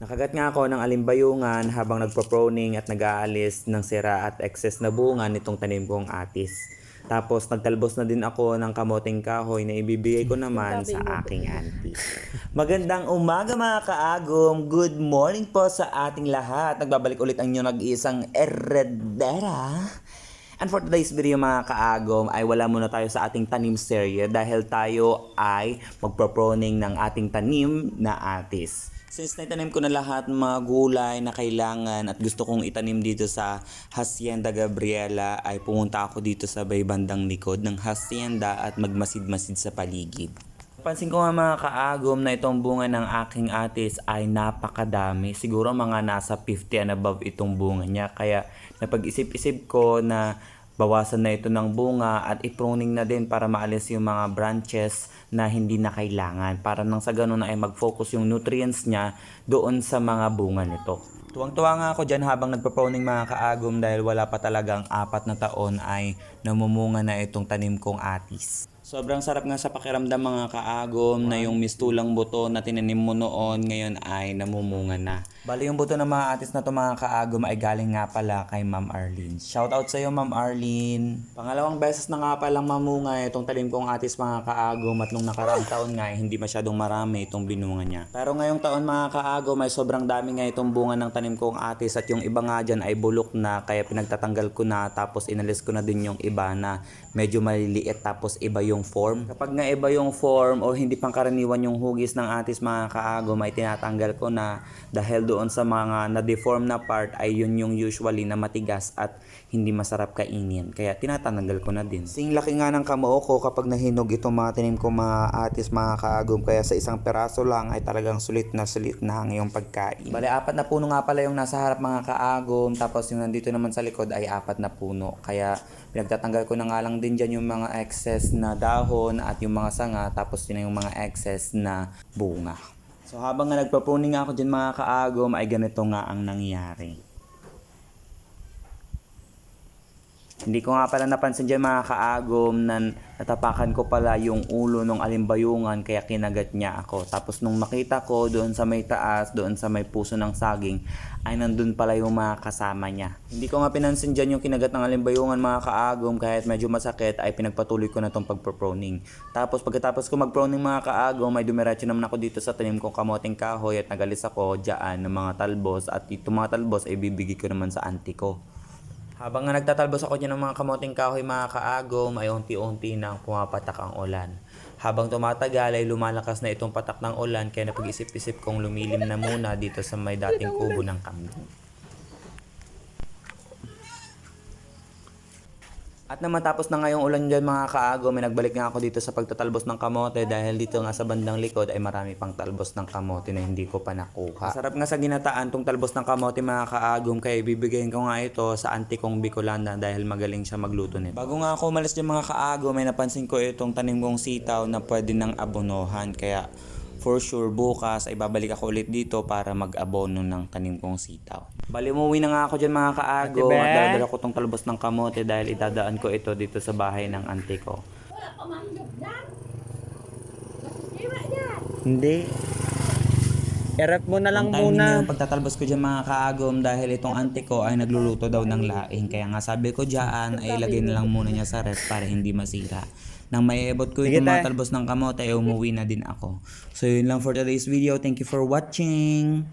Nakagat nga ako ng alimbayungan habang nagpo-proning at nag-aalis ng sira at excess na bunga nitong tanim kong atis. Tapos nagtalbos na din ako ng kamoting kahoy na ibibigay ko naman sa aking auntie. Magandang umaga mga kaagom. Good morning po sa ating lahat. Nagbabalik ulit ang inyong nag-iisang eredera. And for today's video mga kaagom ay wala muna tayo sa ating tanim serye dahil tayo ay magproproning ng ating tanim na atis. Since naitanim ko na lahat ng mga gulay na kailangan at gusto kong itanim dito sa Hacienda Gabriela ay pumunta ako dito sa bay bandang likod ng Hacienda at magmasid-masid sa paligid. Pansin ko nga mga kaagom na itong bunga ng aking atis ay napakadami. Siguro mga nasa 50 and above itong bunga niya. Kaya napag-isip-isip ko na bawasan na ito ng bunga at i-pruning na din para maalis yung mga branches na hindi na kailangan. Para nang sa ganun ay mag-focus yung nutrients niya doon sa mga bunga nito. Tuwang-tuwa nga ako dyan habang nagpa-pruning mga kaagom dahil wala pa talagang apat na taon ay namumunga na itong tanim kong atis. Sobrang sarap nga sa pakiramdam mga kaagom na yung mistulang buto na tinanim mo noon ngayon ay namumunga na. Bali yung buto ng mga atis na to mga kaagom ay galing nga pala kay Ma'am Arlene. Shout out sa iyo Ma'am Arlene. Pangalawang beses na nga palang mamunga itong talim kong atis mga kaagom at nung nakaraang taon nga ay hindi masyadong marami itong binunga niya. Pero ngayong taon mga kaagom ay sobrang dami nga itong bunga ng tanim kong atis at yung iba nga dyan ay bulok na kaya pinagtatanggal ko na tapos inalis ko na din yung iba na medyo maliliit tapos iba yung form. Kapag nga iba yung form o hindi pangkaraniwan yung hugis ng atis mga kaagom ay tinatanggal ko na dahil doon sa mga na-deform na part ay yun yung usually na matigas at hindi masarap kainin. Kaya tinatanggal ko na din. Sing laki nga ng kamao ko kapag nahinog itong mga tinim ko mga atis mga kaagom kaya sa isang peraso lang ay talagang sulit na sulit na ang iyong pagkain. Bale, apat na puno nga pala yung nasa harap mga kaagom tapos yung nandito naman sa likod ay apat na puno. Kaya pinagtatanggal ko na nga lang din dyan yung mga excess na dahon at yung mga sanga tapos yun yung mga excess na bunga. So habang nga nagpa-pruning ako dyan mga kaagom ay ganito nga ang nangyari. Hindi ko nga pala napansin dyan mga kaagom na natapakan ko pala yung ulo ng alimbayungan kaya kinagat niya ako. Tapos nung makita ko doon sa may taas, doon sa may puso ng saging, ay nandun pala yung mga kasama niya. Hindi ko nga pinansin dyan yung kinagat ng alimbayungan mga kaagom kahit medyo masakit ay pinagpatuloy ko na tong pagproproning. Tapos pagkatapos ko magproning mga kaagom ay dumiretso naman ako dito sa tanim kong kamoting kahoy at nagalis ako dyan ng mga talbos at itong mga talbos ay bibigay ko naman sa auntie ko. Habang nga nagtatalbos ako dyan ng mga kamoting kahoy mga kaagom ay unti-unti nang pumapatak ang ulan. Habang tumatagal ay lumalakas na itong patak ng ulan kaya napag-isip-isip kong lumilim na muna dito sa may dating kubo ng kambing. At na matapos na ngayong ulan dyan mga kaago, may nagbalik nga ako dito sa pagtatalbos ng kamote dahil dito nga sa bandang likod ay marami pang talbos ng kamote na hindi ko pa nakuha. Sarap nga sa ginataan tong talbos ng kamote mga kaagom kaya ibibigay ko nga ito sa auntie kong Bicolana dahil magaling siya magluto nito. Bago nga ako umalis dyan mga kaago, may napansin ko itong tanim kong sitaw na pwede nang abonohan kaya for sure bukas ay babalik ako ulit dito para mag-abono ng tanim kong sitaw. Bali, umuwi na nga ako dyan mga kaago Ate Be? at dadala ko tong talbos ng kamote dahil idadaan ko ito dito sa bahay ng auntie ko. Hindi. Erap mo na lang Ang muna. yung pagtatalbos ko dyan mga kaagom dahil itong auntie ko ay nagluluto daw ng laing. Kaya nga sabi ko dyan ay ilagay na lang muna niya sa ref para hindi masira. Nang maiabot ko itong mga talbos ng kamote ay umuwi na din ako. So yun lang for today's video. Thank you for watching.